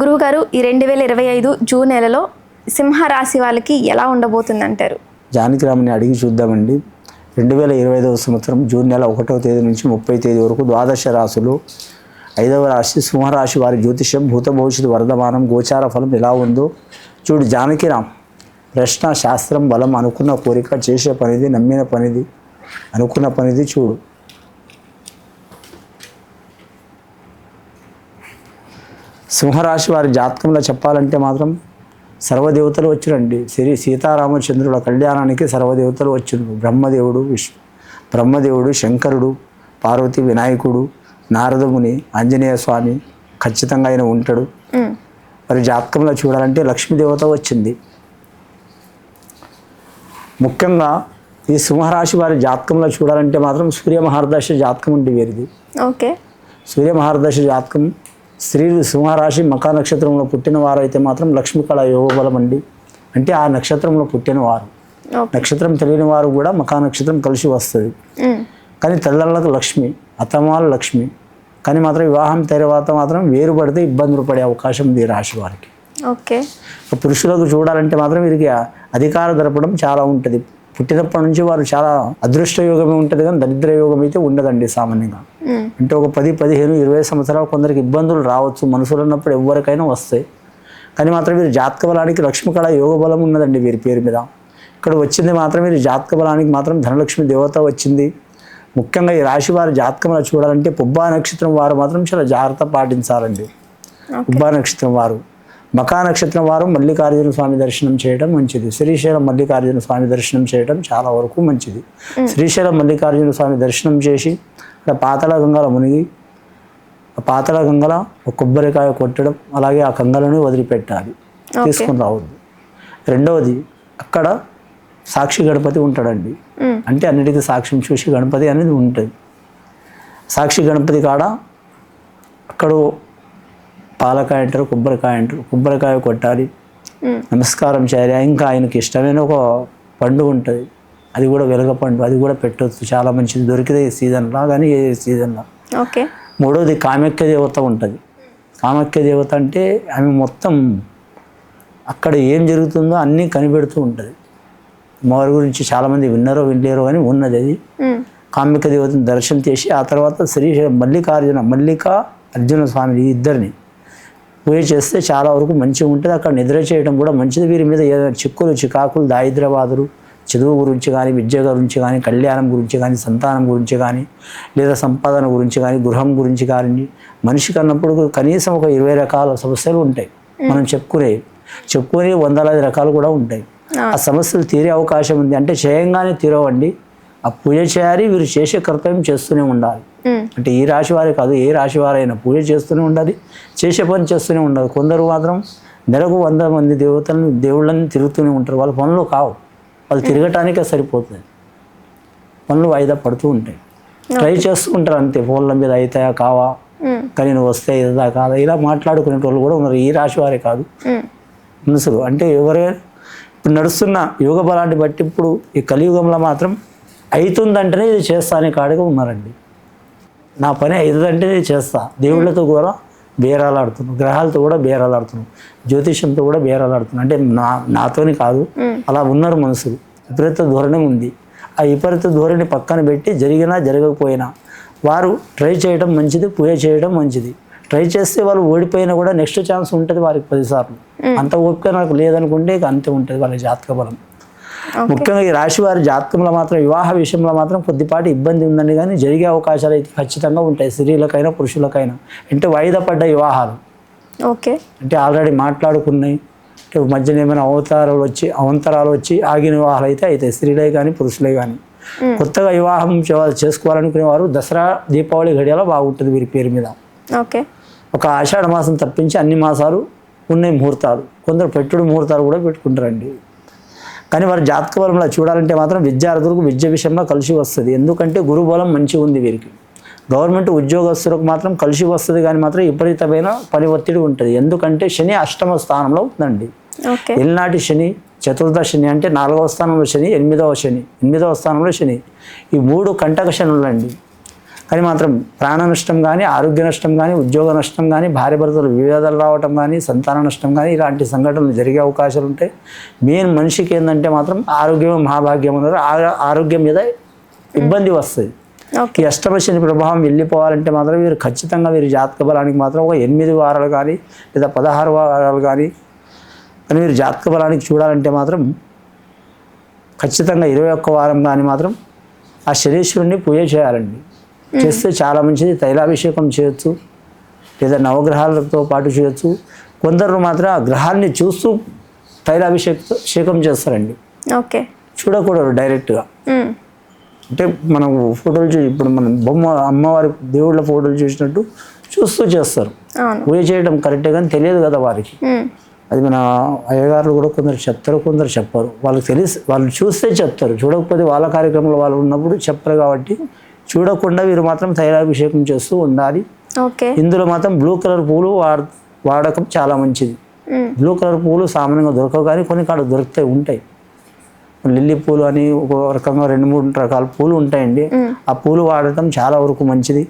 గురువుగారు ఈ రెండు వేల ఇరవై ఐదు జూన్ నెలలో సింహరాశి వాళ్ళకి ఎలా ఉండబోతుంది అంటారు జానకిరామ్ని అడిగి చూద్దామండి. రెండు వేల ఇరవై ఐదవ సంవత్సరం జూన్ నెల ఒకటవ తేదీ నుంచి ముప్పై తేదీ వరకు ద్వాదశ రాశులు. ఐదవ రాశి సింహరాశి వారి జ్యోతిష్యం భూత భవిష్యత్తు వర్ధమానం గోచార ఫలం ఎలా ఉందో చూడు జానకిరామ్. ప్రశ్న శాస్త్రం బలం అనుకున్న కోరిక చేసే పనిది నమ్మిన పనిది అనుకున్న పనిది చూడు. సింహరాశి వారి జాతకంలో చెప్పాలంటే మాత్రం సర్వదేవతలు వచ్చిరండి. శ్రీ సీతారామచంద్రుల కళ్యాణానికి సర్వదేవతలు వచ్చిండ్రు బ్రహ్మదేవుడు విష్ణు బ్రహ్మదేవుడు శంకరుడు పార్వతి వినాయకుడు నారదముని ఆంజనేయ స్వామి ఖచ్చితంగా ఆయన ఉంటాడు. మరి జాతకంలో చూడాలంటే లక్ష్మీదేవత వచ్చింది. ముఖ్యంగా ఈ సింహరాశి వారి జాతకంలో చూడాలంటే మాత్రం సూర్య మహారదశ జాతకం ఉండి వీరిది. ఓకే. సూర్య మహారదశ జాతకం స్త్రీలు సింహరాశి మకా నక్షత్రంలో పుట్టిన వారైతే మాత్రం లక్ష్మీ కళ యోగబలం అండి. అంటే ఆ నక్షత్రంలో పుట్టిన వారు ఓకే. నక్షత్రం తెలియని వారు కూడా మకా నక్షత్రం కలిసి వస్తుంది. కానీ తెల్లళ్ళకు లక్ష్మి అత్తమాలు లక్ష్మి. కానీ మాత్రం వివాహం తర్వాత మాత్రం వేరు పడితే ఇబ్బందులు పడే అవకాశం ఉంది రాశి వారికి. ఓకే. పురుషులకు చూడాలంటే మాత్రం వీరికి అధికార దరపడం చాలా ఉంటుంది. పుట్టినప్పటి నుంచి వారు చాలా అదృష్ట యోగమే ఉంటుంది కానీ దరిద్ర యోగం అయితే ఉండదండి సామాన్యంగా. అంటే ఒక పది పదిహేను ఇరవై సంవత్సరాలు కొందరికి ఇబ్బందులు రావచ్చు మనసులో ఉన్నప్పుడు ఎవరికైనా వస్తాయి. కానీ మాత్రం వీరి జాతక బలానికి లక్ష్మి కళ యోగ బలం ఉన్నదండి వీరి పేరు మీద. ఇక్కడ వచ్చింది మాత్రం వీరి జాతక బలానికి మాత్రం ధనలక్ష్మి దేవత వచ్చింది. ముఖ్యంగా ఈ రాశి వారి జాతకంలో చూడాలంటే పుబ్బా నక్షత్రం వారు మాత్రం చాలా జాగ్రత్త పాటించాలండి. పుబ్బా నక్షత్రం వారు. మకా నక్షత్రం వారు మల్లికార్జున స్వామి దర్శనం చేయడం మంచిది. శ్రీశైలం మల్లికార్జున స్వామి దర్శనం చేయడం చాలా వరకు మంచిది. శ్రీశైలం మల్లికార్జున స్వామి దర్శనం చేసి అక్కడ పాతళ గంగల మునిగి ఆ పాతళ గంగల ఒక కొబ్బరికాయ కొట్టడం అలాగే ఆ కంగలను వదిలిపెట్టాలి. తీసుకుని రావద్దు. రెండవది అక్కడ సాక్షి గణపతి ఉంటాడండి. అంటే అన్నిటికీ సాక్ష్యం చూసి గణపతి అనేది ఉంటుంది. సాక్షి గణపతి కాడ అక్కడ పాలకాయ అంటారు కొబ్బరికాయ అంటారు. కొబ్బరికాయ కొట్టాలి. నమస్కారం చేయాలి. ఇంకా ఆయనకి ఇష్టమైన ఒక పండు ఉంటుంది. అది కూడా వెలగ పండు అది కూడా పెట్టవచ్చు చాలా మంచిది. దొరికితే ఈ సీజన్లో కానీ ఏ సీజన్లో ఓకే. మూడవది కామాఖ్య దేవత ఉంటుంది. కామాఖ్య దేవత అంటే ఆమె మొత్తం అక్కడ ఏం జరుగుతుందో అన్నీ కనిపెడుతూ ఉంటుంది. అమ్మవారి గురించి చాలామంది విన్నారో వినలేరో కానీ ఉన్నది అది. కామిక దేవతని దర్శనం చేసి ఆ తర్వాత శ్రీ మల్లికార్జున మల్లిక అర్జున స్వామి ఇద్దరిని పూజ చేస్తే చాలా వరకు మంచిగా ఉంటుంది. అక్కడ నిద్ర చేయడం కూడా మంచిది. వీరి మీద ఏదైనా చిక్కులు చికాకులు దారిద్ర్యబాధలు చదువు గురించి కానీ విద్య గురించి కానీ కళ్యాణం గురించి కానీ సంతానం గురించి కానీ లేదా సంపాదన గురించి కానీ గృహం గురించి కానీ మనిషికి అన్నప్పుడు కనీసం ఒక ఇరవై రకాల సమస్యలు ఉంటాయి. మనం చెప్పుకునే చెప్పుకునే వందలాది రకాలు కూడా ఉంటాయి. ఆ సమస్యలు తీరే అవకాశం ఉంది. అంటే చేయంగానే తీరవండి. ఆ పూజ చేయాలి వీరు చేసే కర్తవ్యం చేస్తూనే ఉండాలి. అంటే ఈ రాశి వారే కాదు ఏ రాశి వారైనా పూజ చేస్తూనే ఉండాలి చేసే పని చేస్తూనే ఉండాలి. కొందరు మాత్రం నెలకు వంద మంది దేవతలను దేవుళ్ళని తిరుగుతూనే ఉంటారు. వాళ్ళ పనులు కావు. వాళ్ళు తిరగటానికే సరిపోతుంది. పనులు వాయిదా పడుతూ ఉంటాయి. ట్రై చేస్తూ ఉంటారు అంతే. ఫోన్ల మీద అవుతాయా కావా? కానీ నువ్వు వస్తే ఇదా కాదా? ఇలా మాట్లాడుకునే వాళ్ళు కూడా ఉన్నారు. ఈ రాశి వారే కాదు. మనుషులు. అంటే ఎవరైనా ఇప్పుడు నడుస్తున్న యోగ బలాన్ని బట్టి ఇప్పుడు ఈ కలియుగంలో మాత్రం అవుతుందంటేనే ఇది చేస్తానే కాడిగా ఉన్నారండి. నా పని అవుతుందంటే ఇది చేస్తా. దేవుళ్ళతో కూడా బేరాలాడుతున్నాను గ్రహాలతో కూడా బేరాలాడుతున్నాను జ్యోతిషంతో కూడా బేరాలాడుతున్నాను అంటే నా నాతోని కాదు. అలా ఉన్నారు మనుషులు విపరీత ధోరణి ఉంది. ఆ విపరీత ధోరణి పక్కన పెట్టి జరిగినా జరగకపోయినా వారు ట్రై చేయడం మంచిది పూజ చేయడం మంచిది. ట్రై చేస్తే వాళ్ళు ఓడిపోయినా కూడా నెక్స్ట్ ఛాన్స్ ఉంటుంది వారికి పదిసార్లు. అంత ఓపిక నాకు లేదనుకుంటే ఇక అంతే ఉంటుంది వాళ్ళ జాతక బలం. ముఖ్యంగా ఈ రాశి వారి జాతకంలో మాత్రం వివాహ విషయంలో మాత్రం కొద్దిపాటి ఇబ్బంది ఉందండి. కానీ జరిగే అవకాశాలు అయితే ఖచ్చితంగా ఉంటాయి. స్త్రీలకైనా పురుషులకైనా. అంటే వాయిదా పడ్డ వివాహాలు. ఓకే. అంటే ఆల్రెడీ మాట్లాడుకున్నాయి. అంటే మధ్యన ఏమైనా అవతారాలు వచ్చి అవంతరాలు వచ్చి ఆగిన వివాహాలు అయితే అవుతాయి. స్త్రీలే కానీ పురుషులే కానీ కొత్తగా వివాహం చేసుకోవాలనుకునే వారు దసరా దీపావళి గడియాలో బాగుంటుంది వీరి పేరు మీద. ఓకే. ఒక ఆషాఢ మాసం తప్పించి అన్ని మాసాలు ఉన్నాయి ముహూర్తాలు. కొందరు పెట్టుడు ముహూర్తాలు కూడా పెట్టుకుంటారండి. కానీ వారి జాతక బలంలో చూడాలంటే మాత్రం విద్యార్థులకు విద్య విషయంలో కలిసి వస్తుంది. ఎందుకంటే గురుబలం మంచిగా ఉంది వీరికి. గవర్నమెంట్ ఉద్యోగస్తులకు మాత్రం కలిసి వస్తుంది కానీ మాత్రం విపరీతమైన పని ఒత్తిడి ఉంటుంది. ఎందుకంటే శని అష్టమ స్థానంలో ఉందండి. ఎల్నాటి శని చతుర్థ శని అంటే నాలుగవ స్థానంలో శని ఎనిమిదవ శని ఎనిమిదవ స్థానంలో శని. ఈ మూడు కంటక శనులండి. కానీ మాత్రం ప్రాణ నష్టం కానీ ఆరోగ్య నష్టం కానీ ఉద్యోగ నష్టం కానీ భార్య భర్తలు విభేదాలు రావటం కానీ సంతాన నష్టం కానీ ఇలాంటి సంఘటనలు జరిగే అవకాశాలు ఉంటాయి. మెయిన్ మనిషికి ఏంటంటే మాత్రం ఆరోగ్యం మహాభాగ్యం అన్నారు ఆరోగ్యం మీద ఇబ్బంది వస్తుంది. ఓకే. ఈ అష్టమ శని ప్రభావం వెళ్ళిపోవాలంటే మాత్రం వీరు ఖచ్చితంగా వీరి జాతక బలానికి మాత్రం ఒక ఎనిమిది వారాలు కానీ లేదా పదహారు వారాలు కానీ కానీ వీరు జాతక బలానికి చూడాలంటే మాత్రం ఖచ్చితంగా ఇరవై ఒక్క వారం కానీ మాత్రం ఆ శనీశ్వరుణ్ణి పూజ చేయాలండి. చేస్తే చాలా మంచిది. తైలాభిషేకం చేయొచ్చు. లేదా నవగ్రహాలతో పాటు చేయొచ్చు. కొందరు మాత్రం ఆ గ్రహాన్ని చూస్తూ తైలాభిషేకం చేస్తారండి. ఓకే. చూడకూడదు డైరెక్ట్గా. అంటే మనం ఫోటోలు చూ ఇప్పుడు మనం బొమ్మ అమ్మవారి దేవుళ్ళ ఫోటోలు చూసినట్టు చూస్తూ చేస్తారు. పూజ చేయడం కరెక్టే కానీ తెలియదు కదా వారికి. అది మన అయ్యగారులు కూడా కొందరు చెప్తారు కొందరు చెప్పరు. వాళ్ళకి తెలిసి వాళ్ళు చూస్తే చెప్తారు. చూడకపోతే వాళ్ళ కార్యక్రమంలో వాళ్ళు ఉన్నప్పుడు చెప్పరు కాబట్టి చూడకుండా వీరు మాత్రం తైలాభిషేకం చేస్తూ ఉండాలి. ఓకే. ఇందులో మాత్రం బ్లూ కలర్ పూలు వాడ వాడకం చాలా మంచిది. బ్లూ కలర్ పూలు సామాన్యంగా దొరకవు కానీ కొన్ని కాడ దొరుకుతాయి ఉంటాయి. లిల్లీ పూలు అని ఒక రకంగా రెండు మూడు రకాల పూలు ఉంటాయండి. ఆ పూలు వాడటం చాలా వరకు మంచిది.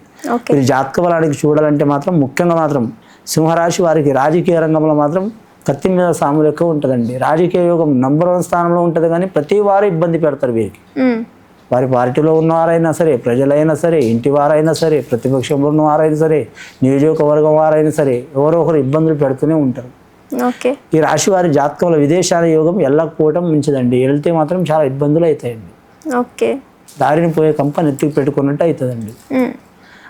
మీరు జాతక బలానికి చూడాలంటే మాత్రం ముఖ్యంగా మాత్రం సింహరాశి వారికి రాజకీయ రంగంలో మాత్రం కత్తి మీద సాములు ఎక్కువ ఉంటుందండి. రాజకీయ యోగం నంబర్ వన్ స్థానంలో ఉంటుంది కానీ ప్రతి వారు ఇబ్బంది పెడతారు వీరికి. వారి పార్టీలో ఉన్నవారైనా సరే ప్రజలైనా సరే ఇంటి వారైనా సరే ప్రతిపక్షంలో ఉన్న వారైనా సరే నియోజకవర్గం వారైనా సరే ఎవరో ఒకరు ఇబ్బందులు పెడుతూనే ఉంటారు. ఓకే. ఈ రాశి వారి జాతకంలో విదేశాల యోగం వెళ్ళకపోవటం మంచిదండి. వెళ్తే మాత్రం చాలా ఇబ్బందులు అవుతాయండి. ఓకే. దారిని పోయే కంప నెత్తికి పెట్టుకున్నట్టు అవుతుందండి.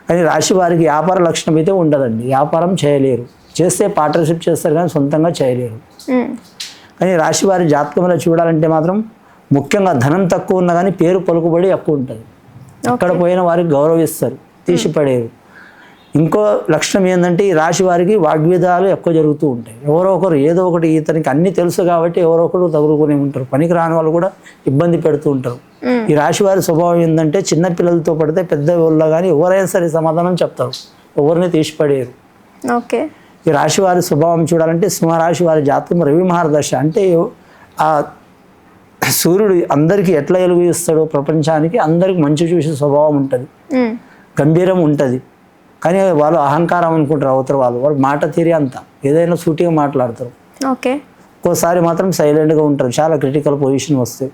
కానీ రాశి వారికి వ్యాపార లక్షణం అయితే ఉండదండి. వ్యాపారం చేయలేరు. చేస్తే పార్ట్నర్షిప్ చేస్తారు కానీ సొంతంగా చేయలేరు. కానీ రాశి వారి జాతకంలో చూడాలంటే మాత్రం ముఖ్యంగా ధనం తక్కువ ఉన్నా కానీ పేరు పలుకుబడి ఎక్కువ ఉంటుంది. ఎక్కడ పోయిన వారికి గౌరవిస్తారు తీసిపడేరు. ఇంకో లక్షణం ఏంటంటే ఈ రాశి వారికి వాగ్వేదాలు ఎక్కువ జరుగుతూ ఉంటాయి. ఎవరో ఒకరు ఏదో ఒకటి ఇతనికి అన్ని తెలుసు కాబట్టి ఎవరో ఒకరు తగులుకుని ఉంటారు. పనికి రాని వాళ్ళు కూడా ఇబ్బంది పెడుతూ ఉంటారు. ఈ రాశి వారి స్వభావం ఏంటంటే చిన్న పిల్లలతో పడితే పెద్ద వాళ్ళు కానీ ఎవరైనా సరే సమాధానం చెప్తారు. ఎవరిని తీసిపడేరు. ఓకే. ఈ రాశి వారి స్వభావం చూడాలంటే సింహరాశి వారి జాతకం రవి మహర్దశ అంటే ఆ సూర్యుడు అందరికీ ఎట్లా వెలుగు ఇస్తాడో ప్రపంచానికి అందరికి మంచి చూసే స్వభావం ఉంటుంది. గంభీరం ఉంటుంది. కానీ వాళ్ళు అహంకారం అనుకుంటారు అవతల వాళ్ళు. వాళ్ళు మాట తీరి అంత. ఏదైనా సూటిగా మాట్లాడతారు. ఓకే. ఒక్కోసారి మాత్రం సైలెంట్గా ఉంటారు. చాలా క్రిటికల్ పొజిషన్ వస్తాయి.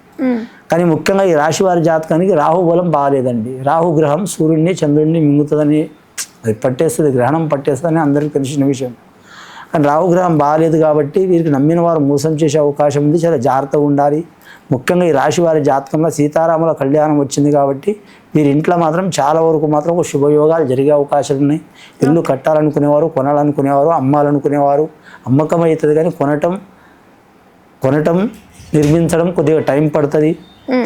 కానీ ముఖ్యంగా ఈ రాశి వారి జాతకానికి రాహు బలం బాగాలేదండి. రాహు గ్రహం సూర్యుడిని చంద్రుడిని మింగుతుందని అది పట్టేస్తుంది గ్రహణం పట్టేస్తుందని అందరికీ తెలిసిన విషయం. కానీ రాహు గ్రహం బాగాలేదు కాబట్టి వీరికి నమ్మిన వారు మోసం చేసే అవకాశం ఉంది. చాలా జాగ్రత్తగా ఉండాలి. ముఖ్యంగా ఈ రాశి వారి జాతకంలో సీతారాముల కళ్యాణం వచ్చింది కాబట్టి వీరి ఇంట్లో మాత్రం చాలా వరకు మాత్రం ఒక శుభయోగాలు జరిగే అవకాశాలు ఉన్నాయి. ఇల్లు కట్టాలనుకునేవారు కొనాలనుకునేవారు అమ్మాలనుకునేవారు అమ్మకం అవుతుంది కానీ కొనటం కొనటం నిర్మించడం కొద్దిగా టైం పడుతుంది.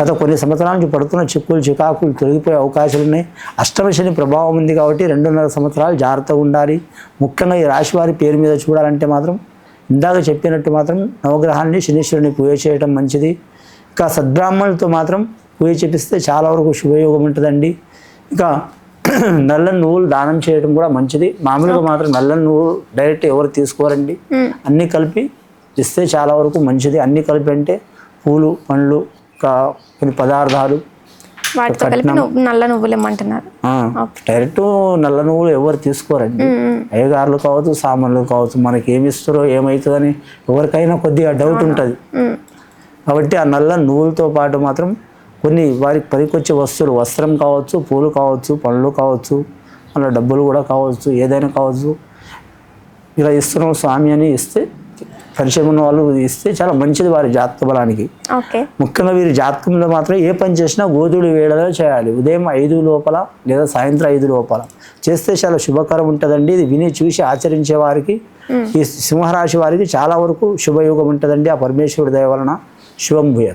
గత కొన్ని సంవత్సరాల నుంచి పడుతున్న చిక్కులు చికాకులు తొలగిపోయే అవకాశాలు ఉన్నాయి. అష్టమ శని ప్రభావం ఉంది కాబట్టి రెండున్నర సంవత్సరాలు జాగ్రత్తగా ఉండాలి. ముఖ్యంగా ఈ రాశి వారి పేరు మీద చూడాలంటే మాత్రం ఇందాక చెప్పినట్టు మాత్రం నవగ్రహాన్ని శనీశ్వరుని పూజ చేయడం మంచిది. ఇంకా సద్బ్రాహ్మణులతో మాత్రం పూజ చేపిస్తే చాలా వరకు శుభయోగం ఉంటుందండి. ఇంకా నల్ల నువ్వులు దానం చేయడం కూడా మంచిది. మామూలుగా మాత్రం నల్ల నువ్వులు డైరెక్ట్ ఎవరు తీసుకోరండి. అన్నీ కలిపి ఇస్తే చాలా వరకు మంచిది. అన్నీ కలిపి అంటే పూలు పండ్లు ఇంకా కొన్ని పదార్థాలు వాటితో కలిపి నువ్వు నల్ల నువ్వులు ఇమ్మంటున్నారు. డైరెక్ట్ నల్ల నువ్వులు ఎవరు తీసుకోరండి. అయ్యగారులు కావచ్చు సామాన్లు కావచ్చు మనకి ఏమి ఇస్తారో ఏమవుతుందని ఎవరికైనా కొద్దిగా డౌట్ ఉంటుంది. కాబట్టి ఆ నల్ల నువ్వులతో పాటు మాత్రం కొన్ని వారికి పనికొచ్చే వస్తువులు వస్త్రం కావచ్చు పూలు కావచ్చు పండ్లు కావచ్చు అలా డబ్బులు కూడా కావచ్చు ఏదైనా కావచ్చు. ఇలా ఇస్తున్నాం స్వామి అని ఇస్తే పరిచయం ఉన్న వాళ్ళు ఇస్తే చాలా మంచిది వారి జాతక బలానికి. ముఖ్యంగా వీరి జాతకంలో మాత్రం ఏ పని చేసినా గోధుడు వేళలో చేయాలి. ఉదయం ఐదు లోపల లేదా సాయంత్రం ఐదు లోపల. చేస్తే చాలా శుభకరం ఉంటుందండి. ఇది విని చూసి ఆచరించే వారికి ఈ సింహరాశి వారికి చాలా వరకు శుభయోగం ఉంటుందండి ఆ పరమేశ్వరుడి దయ వలన. శుభం భూయత్